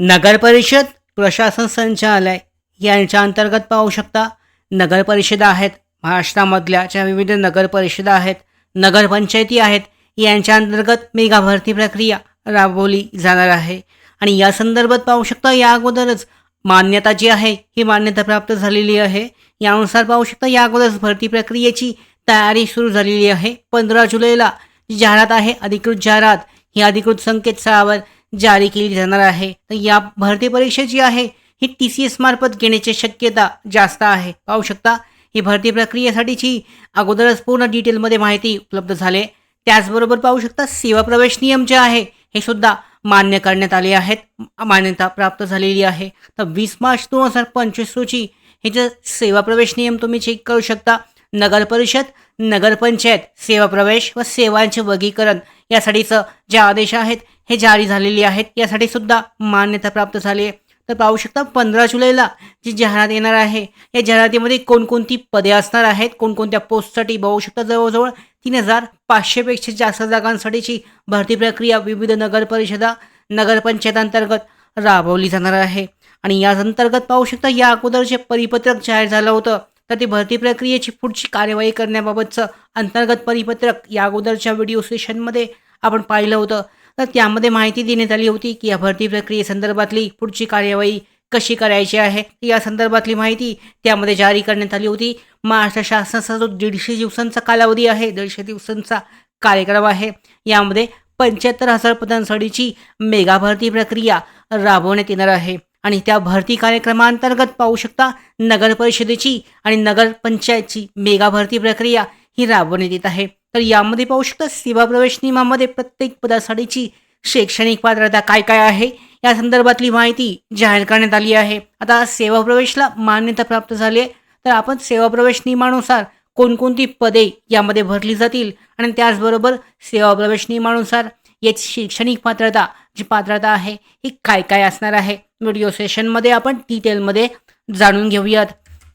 नगरपरिषद प्रशासन संचालय यांच्या अंतर्गत पाहू शकता. नगरपरिषदा आहेत महाराष्ट्रामधल्या ज्या विविध नगरपरिषदा आहेत नगरपंचायती आहेत यांच्या अंतर्गत मेगा भरती प्रक्रिया राबवली जाणार आहे. आणि या संदर्भात पाहू शकता या अगोदरच मान्यता जी आहे ही मान्यता प्राप्त झालेली आहे. यानुसार पाहू शकता या अगोदरच भरती प्रक्रियेची तयारी सुरू झालेली आहे. पंधरा जुलैला जी जाहिरात आहे अधिकृत जाहिरात ही अधिकृत संकेतस्थळावर जारी केली जाणार आहे. तर या भरती परीक्षा जी आहे ही टी सी एस मार्फत घेण्याची शक्यता जास्त आहे. पाहू शकता ही भरती प्रक्रियेसाठीची अगोदरच पूर्ण डिटेलमध्ये माहिती उपलब्ध झाले. त्याचबरोबर पाहू शकता सेवा प्रवेश नियम जे आहे हे सुद्धा मान्य करण्यात आले आहेत. मान्यता प्राप्त झालेली आहे. तर वीस मार्च दोन हजार पंचवीस रोजी हे जे सेवा प्रवेश नियम तुम्ही चेक करू शकता नगर परिषद नगरपंचायत सेवा प्रवेश व सेवांचे वर्गीकरण यासाठीचं जे आदेश आहेत हे जारी झालेले आहेत. यासाठी सुद्धा मान्यता प्राप्त झाली आहे. तर पाहू शकता पंधरा जुलैला जी जाहिरात येणार आहे या जाहिरातीमध्ये कोणकोणती पदे असणार आहेत कोणकोणत्या पोस्टसाठी पाहू शकता जवळजवळ तीन हजार पाचशेपेक्षा जास्त जागांसाठीची भरती प्रक्रिया विविध नगर परिषदा नगरपंचायतांतर्गत राबवली जाणार आहे. आणि याच अंतर्गत पाहू शकता या अगोदर जे परिपत्रक जाहीर झालं होतं तर ती भरती प्रक्रियेची पुढची कार्यवाही करण्याबाबतचं अंतर्गत परिपत्रक या अगोदरच्या व्हिडिओ सेशनमध्ये आपण पाहिलं होतं. तर त्यामध्ये माहिती देण्यात आली होती की या भरती प्रक्रियेसंदर्भातली पुढची कार्यवाही कशी करायची आहे. या संदर्भातली माहिती त्यामध्ये जारी करण्यात आली होती. महाराष्ट्र शासनाचा जो दीडशे दिवसांचा कालावधी आहे दीडशे दिवसांचा कार्यक्रम आहे. यामध्ये पंच्याहत्तर हजार पदांसाठीची मेगा भरती प्रक्रिया राबवण्यात येणार आहे. आणि त्या भरती कार्यक्रमांतर्गत पाहू शकता नगर परिषदेची आणि नगरपंचायतची मेगा भरती प्रक्रिया ही राबवण्यात येत आहे. तर यामध्ये पाहू शकता सेवा प्रवेश नियमामध्ये प्रत्येक पदासाठीची शैक्षणिक पात्रता काय काय आहे? या संदर्भातली माहिती जाहीर करण्यात आली आहे. आता सेवा प्रवेशला मान्यता प्राप्त झाली आहे. तर आपण सेवा प्रवेश नियमानुसार कोणकोणती पदे यामध्ये भरली जातील? आणि त्याचबरोबर सेवा प्रवेश नियमानुसार याची शैक्षणिक पात्रता जी पात्रता आहे ही काय काय असणार आहे? व्हिडिओ सेशनमध्ये आपण डिटेलमध्ये जाणून घेऊयात.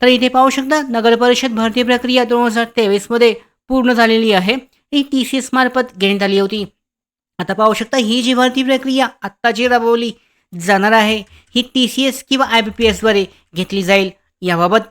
तर इथे पाहू शकता नगरपरिषद भरती प्रक्रिया दोन हजार तेवीसमध्ये पूर्ण झालेली आहे. ही टी सी एसमार्फत घेण्यात आली होती. आता पाहू शकता ही जी भरती प्रक्रिया आत्ता जी राबवली जाणार आहे ही टी सी एस किंवा आय बी पी एसद्वारे घेतली जाईल. याबाबत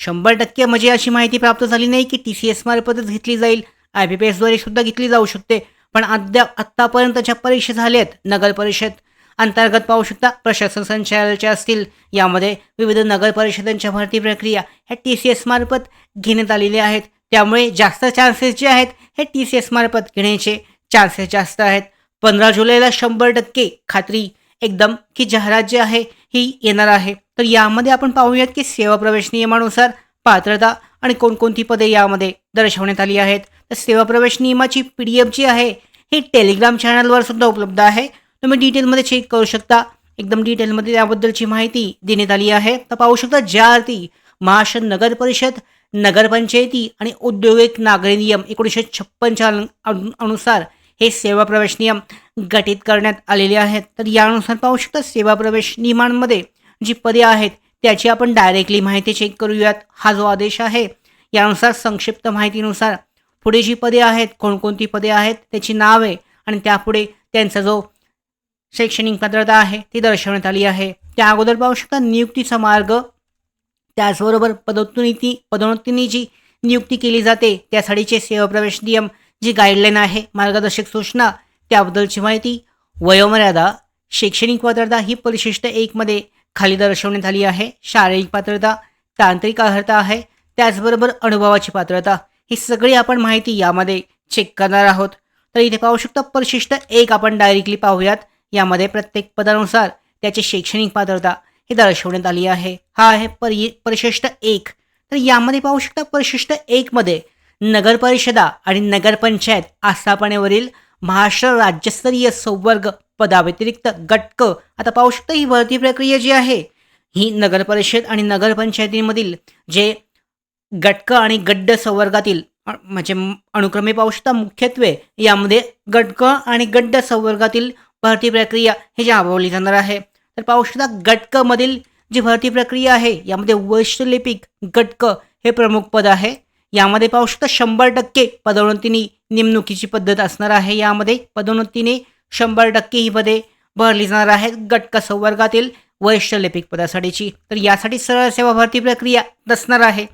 शंभर टक्के म्हणजे अशी माहिती प्राप्त झाली नाही की टी सी एस मार्फतच घेतली जाईल. आय बी पी एसद्वारे सुद्धा घेतली जाऊ शकते. पण अद्याप आत्तापर्यंतच्या परीक्षा झाल्यात नगर परिषद. अंतर्गत पाहू शकता प्रशासन संचालनाच्या असतील. यामध्ये विविध नगर परिषदांच्या भरती प्रक्रिया ह्या टी सी एस मार्फत घेण्यात आलेल्या आहेत. त्यामुळे जास्त चान्सेस जे आहेत हे टी सी एस मार्फत घेण्याचे चान्सेस जास्त आहेत. पंधरा जुलैला शंभर टक्के खात्री एकदम की जाहिरात जी आहे ही येणार आहे. तर यामध्ये आपण पाहूयात की सेवा प्रवेश नियमानुसार पात्रता आणि कोणकोणती पदे यामध्ये दर्शवण्यात आली आहेत. तर सेवा प्रवेश नियमाची पी डी एफ जी आहे ही टेलिग्राम चॅनलवर सुद्धा उपलब्ध आहे. तुम्ही डिटेलमध्ये चेक करू शकता. एकदम डिटेलमध्ये त्याबद्दलची माहिती देण्यात आली आहे. तर पाहू शकता ज्या अर्थी महाराष्ट्र नगर परिषद नगरपंचायती आणि औद्योगिक नागरी नियम एकोणीसशे छप्पनच्या अनुसार हे सेवा प्रवेश नियम गठीत करण्यात आलेले आहेत. तर यानुसार पाहू शकता सेवा प्रवेश नियमांमध्ये जी पदे आहेत त्याची आपण डायरेक्टली माहिती चेक करूयात. हा जो आदेश आहे यानुसार संक्षिप्त माहितीनुसार पुढे जी पदे आहेत कोणकोणती पदे आहेत त्याची नावे आणि त्यापुढे त्यांचा जो शैक्षणिक पात्रता आहे ती दर्शवण्यात आली आहे. त्या अगोदर पाहू शकता नियुक्तीचा मार्ग त्याचबरोबर पदोन्नती पदोन्नतीने जी नियुक्ती केली जाते. त्यासाठीचे सेवा प्रवेश नियम जी गाईडलाईन आहे मार्गदर्शक सूचना त्याबद्दलची माहिती वयोमर्यादा शैक्षणिक पात्रता ही परिशिष्ट एकमध्ये खाली दर्शवण्यात आली आहे. शारीरिक पात्रता तांत्रिक अर्हता आहे त्याचबरोबर अनुभवाची पात्रता. ही सगळी आपण माहिती यामध्ये चेक करणार आहोत. तर इथे पाहू शकता परिशिष्ट एक आपण डायरेक्टली पाहूयात. यामध्ये प्रत्येक पदानुसार त्याची शैक्षणिक पात्रता ही दर्शवण्यात आली आहे. हा आहे परि परिशिष्ट एक. तर यामध्ये पाहू शकता परिशिष्ट एकमध्ये नगर परिषदा आणि नगरपंचायत आस्थापनेवरील महाराष्ट्र राज्यस्तरीय संवर्ग पदाव्यतिरिक्त गटक आता पाहू शकता ही भरती प्रक्रिया जी आहे ही नगर परिषद आणि नगरपंचायतीमधील जे गटक आणि गड्ड संवर्गातील म्हणजे अनुक्रमे पाहू शकता मुख्यत्वे यामध्ये गटक आणि गड्ड संवर्गातील भरती प्रक्रिया ही जी राबवली जाणार आहे. तर पाहू शकता जी भरती प्रक्रिया आहे यामध्ये वैश्यलिपिक गटक हे प्रमुख पद आहे. यामध्ये पाहू शकता शंभर टक्के पदोन्नतीने नेमणुकीची पद्धत असणार आहे. यामध्ये पदोन्नतीने शंभर टक्के ही पदे भरली जाणार आहे गटक संवर्गातील वैश्यलिपिक पदासाठीची. तर यासाठी सरळ सेवा भरती प्रक्रिया नसणार आहे.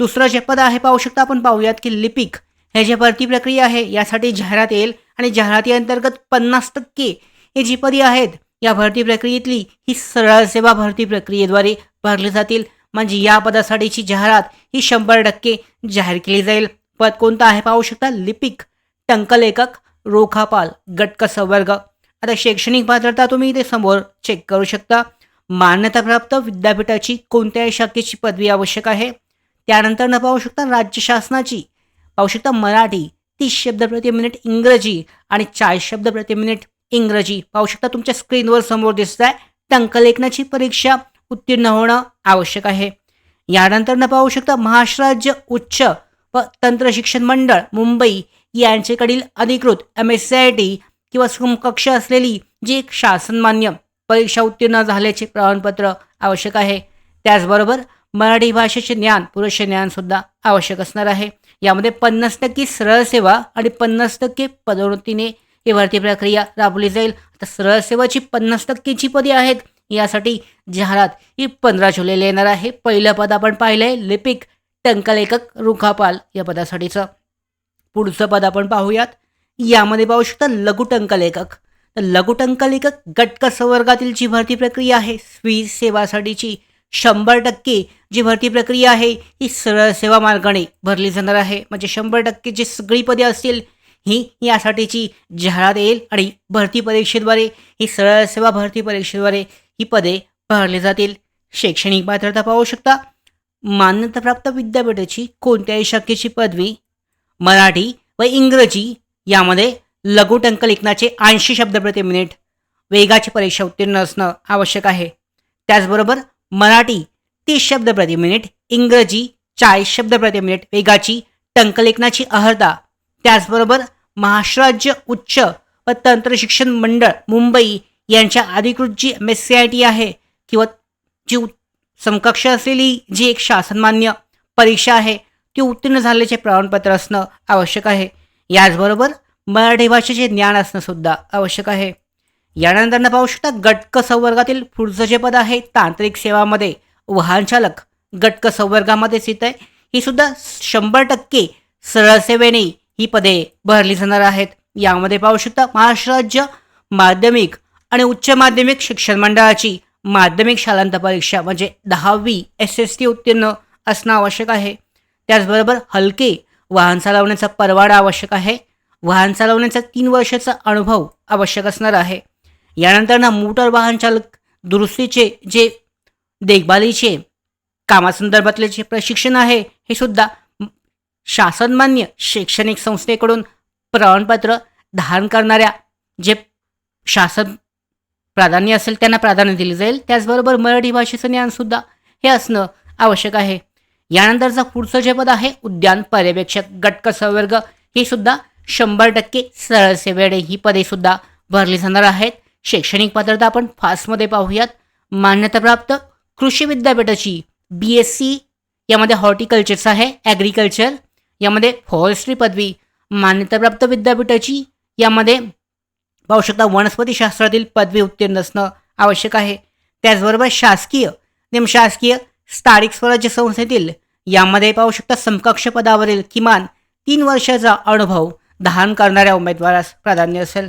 दुसरं जे पद आहे पाहू शकता आपण पाहूयात की लिपिक हे जे भरती प्रक्रिया आहे यासाठी जाहिरात येईल आणि जाहिराती अंतर्गत पन्नास टक्के हे जी पदी आहेत या भरती प्रक्रियेतली ही सरळ सेवा भरती प्रक्रियेद्वारे भरली जातील. म्हणजे या पदासाठीची जाहिरात ही शंभर टक्के जाहीर केली जाईल. पद कोणतं आहे पाहू शकता? लिपिक टंकलेखक रोखापाल गटक संवर्ग. आता शैक्षणिक पात्रता तुम्ही इथे समोर चेक करू शकता. मान्यताप्राप्त विद्यापीठाची कोणत्याही शाखेची पदवी आवश्यक आहे. त्यानंतर न पाहू शकता राज्य शासनाची. पाहू शकता मराठी तीस शब्द प्रति मिनिट इंग्रजी आणि चाळीस शब्द प्रति मिनिट इंग्रजी. पाहू शकता तुमच्या स्क्रीनवर समोर दिसत आहे टंकलेखनाची परीक्षा उत्तीर्ण होणं आवश्यक आहे. यानंतर न पाहू शकता महाराष्ट्र राज्य उच्च व तंत्र शिक्षण मंडळ मुंबई यांच्याकडील अधिकृत M S C I T किंवा समकक्ष असलेली जी एक शासनमान्य परीक्षा उत्तीर्ण झाल्याचे प्रमाणपत्र आवश्यक आहे. त्याचबरोबर मराठी भाषेचे ज्ञान पुरेसे ज्ञानसुद्धा आवश्यक असणार आहे. यामध्ये पन्नास टक्के सरळ सेवा आणि पन्नास टक्के पदोन्नतीने ही भरती प्रक्रिया राबवली जाईल. आता सरळ सेवाची पन्नास टक्केची पदे आहेत. यासाठी जाहिरात ही पंधरा जुलैला येणार आहे. पहिलं पद आपण पाहिलं आहे लिपिक टंकलेखक रुखापाल या पदासाठीचं. पुढचं पद आपण पाहूयात. यामध्ये पाहू शकता लघुटंकलेखक तर लघुटंकलेखक गटक संवर्गातील जी भरती प्रक्रिया आहे स्वी सेवासाठीची शंभर टक्के जी भरती प्रक्रिया आहे ही सरळ सेवा मार्गाने भरली जाणार आहे. म्हणजे शंभर टक्के जी सगळी पदे असतील ही यासाठीची जाहिरात येईल आणि भरती परीक्षेद्वारे ही सरळ सेवा भरती परीक्षेद्वारे ही पदे भरली जातील. शैक्षणिक पात्रता पाहू शकता. मान्यताप्राप्त विद्यापीठाची कोणत्याही शाखेची पदवी मराठी व इंग्रजी यामध्ये लघुटंक लेखनाचे ऐंशी शब्द प्रति मिनिट वेगाची परीक्षा उत्तीर्ण असणं आवश्यक आहे. त्याचबरोबर मराठी तीस शब्द प्रति मिनिट इंग्रजी चाळीस शब्द प्रति मिनिट वेगाची टंकलेखनाची अहर्ता. त्याचबरोबर महाराष्ट्र उच्च व तंत्र शिक्षण मंडळ मुंबई यांच्या अधिकृत जी M S C I T आहे किंवा जी समकक्ष असलेली जी एक शासनमान्य परीक्षा आहे ती उत्तीर्ण झाल्याचे प्रमाणपत्र असणं आवश्यक आहे. याचबरोबर मराठी भाषेचे ज्ञान असणं सुद्धा आवश्यक आहे. यानंतर पाहू शकता गटक संवर्गातील पुढचं जे पद आहे तांत्रिक सेवामध्ये वाहनचालक गटक संवर्गामध्ये स्थित आहे. ही सुद्धा शंभर टक्के सरळ सेवेने ही पदे भरली जाणार आहेत. यामध्ये पाहू शकता महाराष्ट्र राज्य माध्यमिक आणि उच्च माध्यमिक शिक्षण मंडळाची माध्यमिक शालांत परीक्षा म्हणजे दहावी एस एस टी उत्तीर्ण असणं आवश्यक आहे. त्याचबरोबर हलके वाहन चालवण्याचा परवाना आवश्यक आहे. वाहन चालवण्याचा तीन वर्षाचा अनुभव आवश्यक असणार आहे. यानंतर ना मोटर वाहन चालक दुरुस्तीचे जे देखभालीचे कामासंदर्भातले जे प्रशिक्षण आहे हे सुद्धा शासनमान्य शैक्षणिक संस्थेकडून प्रमाणपत्र धारण करणाऱ्या जे शासन प्राधान्य असेल त्यांना प्राधान्य दिले जाईल. त्याचबरोबर मराठी भाषेचं ज्ञानसुद्धा हे असणं आवश्यक आहे. यानंतरचं पुढचं जे पद आहे उद्यान पर्यवेक्षक गटक संवर्ग हे सुद्धा शंभर टक्के सरळ सेवेने ही पदेसुद्धा भरली जाणार आहेत. शैक्षणिक पात्रता आपण फास्टमध्ये पाहूयात. मान्यताप्राप्त कृषी विद्यापीठाची बी एस सी यामध्ये हॉर्टिकल्चरचं आहे ॲग्रिकल्चर यामध्ये फॉरेस्ट्री पदवी. मान्यताप्राप्त विद्यापीठाची यामध्ये पाहू शकता वनस्पतीशास्त्रातील पदवी उत्तीर्ण असणं आवश्यक आहे. त्याचबरोबर शासकीय निमशासकीय स्थानिक स्वराज्य संस्थेतील यामध्ये पाहू शकता समकक्ष पदावरील किमान तीन वर्षाचा अनुभव धारण करणाऱ्या उमेदवारास प्राधान्य असेल.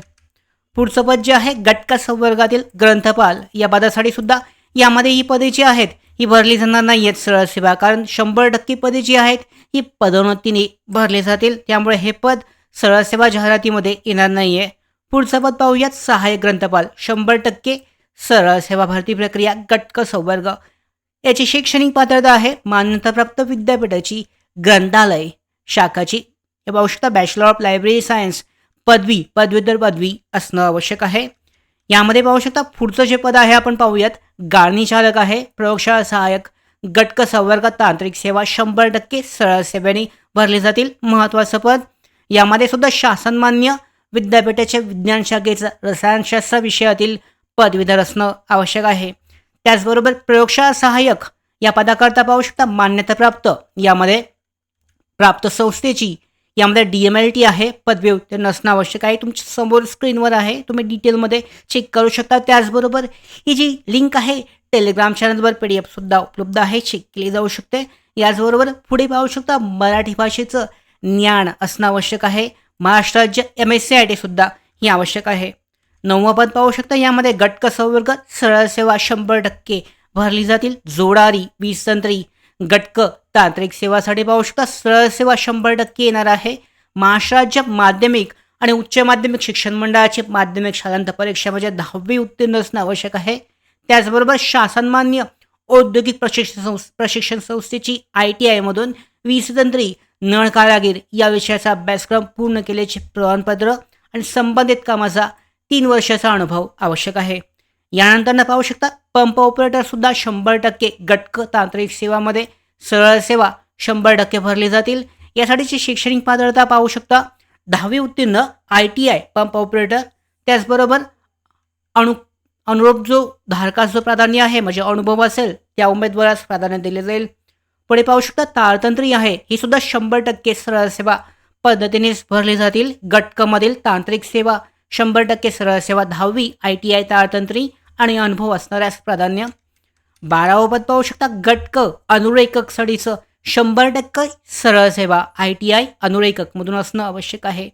पुढचं पद जे आहे गटका संवर्गातील ग्रंथपाल. या पदासाठी सुद्धा यामध्ये ही पदे जी आहेत ही भरली जाणार नाही आहेत सरळ सेवा कारण शंभर टक्के पदे जी आहेत ही पदोन्नतीने भरली जातील. त्यामुळे हे पद सरळ सेवा जाहिरातीमध्ये येणार नाही आहे पुढचं पद पाहूयात सहाय्यक ग्रंथपाल. शंभर टक्के सरळ सेवा भरती प्रक्रिया गटक संवर्ग. याची शैक्षणिक पात्रता आहे मान्यताप्राप्त विद्यापीठाची ग्रंथालय शाखाची. हे पाहू शकता बॅचलर ऑफ लायब्ररी सायन्स पदवी पदव्युत्तर पदवी असणं आवश्यक आहे. यामध्ये पाहू शकता पुढचं जे पद आहे आपण पाहूयात. गाळणी चालक आहे प्रयोगशाळा सहाय्यक गटक संवर्ग तांत्रिक सेवा शंभर टक्के सरळ सेवेने भरले जातील. महत्त्वाचं पद यामध्ये सुद्धा शासनमान्य विद्यापीठाच्या विज्ञान शाखेचा रसायनशास्त्र विषयातील पदवीधर असणं आवश्यक आहे. त्याचबरोबर प्रयोगशाळा सहाय्यक या पदाकरता पाहू शकता मान्यताप्राप्त. यामध्ये प्राप्त संस्थेची यामध्ये डी एम एल टी आहे पदवी उत्तीर्ण असणं आवश्यक आहे. तुमच्यासमोर स्क्रीनवर आहे तुम्ही डिटेलमध्ये चेक करू शकता. त्याचबरोबर ही जी लिंक आहे टेलिग्राम चॅनलवर पी डी एफसुद्धा उपलब्ध आहे चेक केली जाऊ शकते. याचबरोबर पुढे पाहू शकता मराठी भाषेचं ज्ञान असणं आवश्यक आहे. महाराष्ट्र राज्य एम एस सी आय टीसुद्धा ही आवश्यक आहे. नववं पद पाहू शकता यामध्ये गटक संवर्ग सरळ सेवा शंभर टक्के भरली जातील. जोडारी वीस तंत्री गटक तांत्रिक सेवासाठी पाहू शकता सरळ सेवा शंभर टक्के येणार आहे. महाराष्ट्र राज्य माध्यमिक आणि उच्च माध्यमिक शिक्षण मंडळाची माध्यमिक शालांत परीक्षा म्हणजे दहावी उत्तीर्ण असणं आवश्यक आहे. त्याचबरोबर शासनमान्य औद्योगिक प्रशिक्षण संस् प्रशिक्षण संस्थेची आय टी आयमधून वीस तंत्री नळ कारागीर या विषयाचा अभ्यासक्रम पूर्ण केल्याचे प्रमाणपत्र आणि संबंधित कामाचा तीन वर्षाचा अनुभव आवश्यक आहे. यानंतर पाहू शकता पंप ऑपरेटर सुद्धा शंभर टक्के गटक तांत्रिक सेवामध्ये सरळ सेवा शंभर टक्के भरली जातील. यासाठीची शैक्षणिक पात्रता पाहू शकता. दहावी उत्तीर्ण I T I pump operator. त्याचबरोबर अणु अनुरूप जो धारकास जो प्राधान्य आहे म्हणजे अनुभव असेल त्या उमेदवारास प्राधान्य दिले जाईल. पुढे पाहू शकता ताळतंत्री आहे. ही सुद्धा शंभर टक्के सरळ सेवा पद्धतीनेच भरली जातील. गटकमधील तांत्रिक सेवा शंभर टक्के सरळ सेवा दहावी आय टी आय ताळतंत्री आणि अनुभव असणाऱ्यास प्राधान्य. बारावं पद पाहू शकता गटक अनुरेखक सडीचं शंभर टक्के सरळ सेवा आय टी आय अनुरेखकमधून असणं आवश्यक आहे.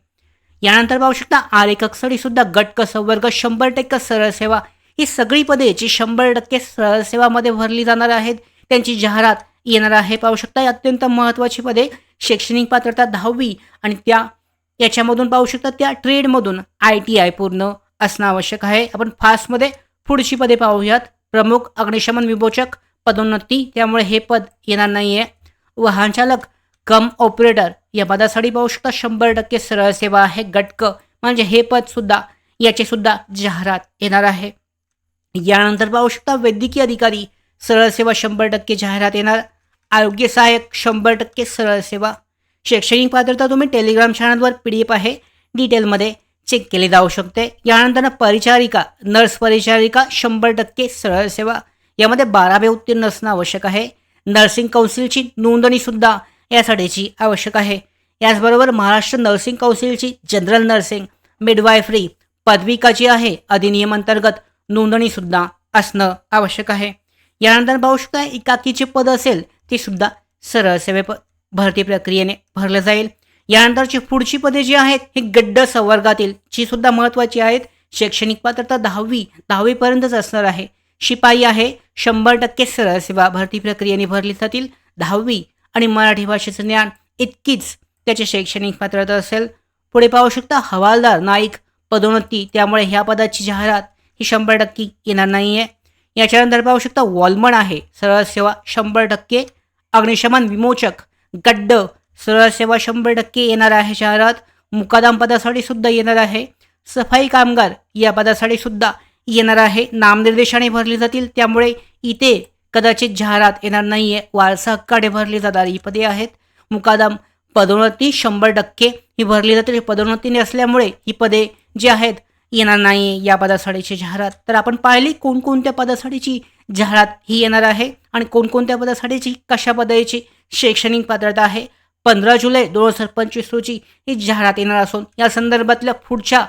यानंतर पाहू शकता आरेखक सडीसुद्धा गटक संवर्ग शंभर टक्के सरळ सेवा. ही सगळी पदे जी शंभर टक्के सरळ सेवामध्ये भरली जाणार आहेत त्यांची जाहिरात येणार आहे. पाहू शकता अत्यंत महत्त्वाची पदे शैक्षणिक पात्रता दहावी आणि त्या याच्यामधून पाहू शकता त्या ट्रेडमधून आय टी आय पूर्ण असणं आवश्यक आहे. आपण फास्टमध्ये पुढची पदे पाहूयात. प्रमुख अग्निशमन विमोचक पदोन्नती त्यामुळे हे पद येणार नाही आहे वाहनचालक कम ऑपरेटर या पदासाठी पाहू शकता शंभर टक्के सरळ सेवा आहे. गटक म्हणजे हे पद सुद्धा याची सुद्धा जाहिरात येणार आहे. यानंतर पाहू शकता वैद्यकीय अधिकारी सरळ सेवा शंभर टक्के जाहिरात येणार. आरोग्य सहाय्यक शंभर टक्के सरळ सेवा. शैक्षणिक पात्रता तुम्ही टेलिग्राम चॅनलवर पी डी एफ आहे. डिटेलमध्ये चेक केले जाऊ शकते. यानंतर परिचारिका नर्स परिचारिका शंभर टक्के सरळ सेवा. यामध्ये बारावे उत्तीर्ण असणं आवश्यक आहे. नर्सिंग कौन्सिलची नोंदणीसुद्धा यासाठीची आवश्यक आहे. याचबरोबर महाराष्ट्र नर्सिंग कौन्सिलची जनरल नर्सिंग मिडवायफ्री पदविका जी आहे. अधिनियम अंतर्गत नोंदणीसुद्धा असणं आवश्यक आहे. यानंतर पाहू शकता एकाकीचे पद असेल ते सुद्धा सरळ सेवे भरती प्रक्रियेने भरलं जाईल. यानंतरची पुढची पदे जी आहेत ही गड्ड संवर्गातील जी सुद्धा महत्त्वाची आहेत. शैक्षणिक पात्रता दहावी दहावीपर्यंतच असणार आहे. शिपाई आहे शंभर टक्के सरळ सेवा भरती प्रक्रियेने भरली जातील. दहावी आणि मराठी भाषेचं ज्ञान इतकीच त्याची शैक्षणिक पात्रता असेल. पुढे पाहू शकता हवालदार नाईक पदोन्नती त्यामुळे ह्या पदाची जाहिरात ही शंभर टक्के येणार नाही आहे याच्यानंतर पाहू शकता वॉलमन आहे सरळ सेवा शंभर टक्के. अग्निशमन विमोचक गड्ड सरळ सेवा शंभर टक्के येणार आहे जाहिरात मुकादाम पदासाठी सुद्धा येणार आहे. सफाई कामगार या पदासाठी सुद्धा येणार आहे. नामनिर्देशाने भरली जातील त्यामुळे इथे कदाचित जाहिरात येणार नाही आहे वारसा हक्काने भरली जाणार ही पदे आहेत. मुकादाम पदोन्नती शंभर टक्के ही भरली जातील. पदोन्नतीने असल्यामुळे ही पदे जी आहेत येणार नाही या पदासाठीची जाहिरात. तर आपण पाहिली कोणकोणत्या पदासाठीची जाहिरात ही येणार आहे आणि कोणकोणत्या पदासाठीची कशा पदाची शैक्षणिक पात्रता आहे. पंधरा जुलै दोन हजार पंचवीस रोजी ही जाहिरात येणार असून या संदर्भातल्या पुढच्या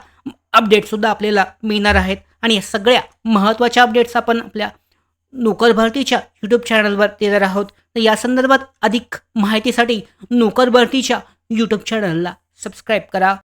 अपडेटसुद्धा आपल्याला मिळणार आहेत. आणि या सगळ्या महत्त्वाच्या अपडेट्स आपण आपल्या नोकर भरतीच्या यूट्यूब चॅनलवर देणार आहोत. तर या संदर्भात अधिक माहितीसाठी नोकर भरतीच्या यूट्यूब चॅनलला सबस्क्राईब करा.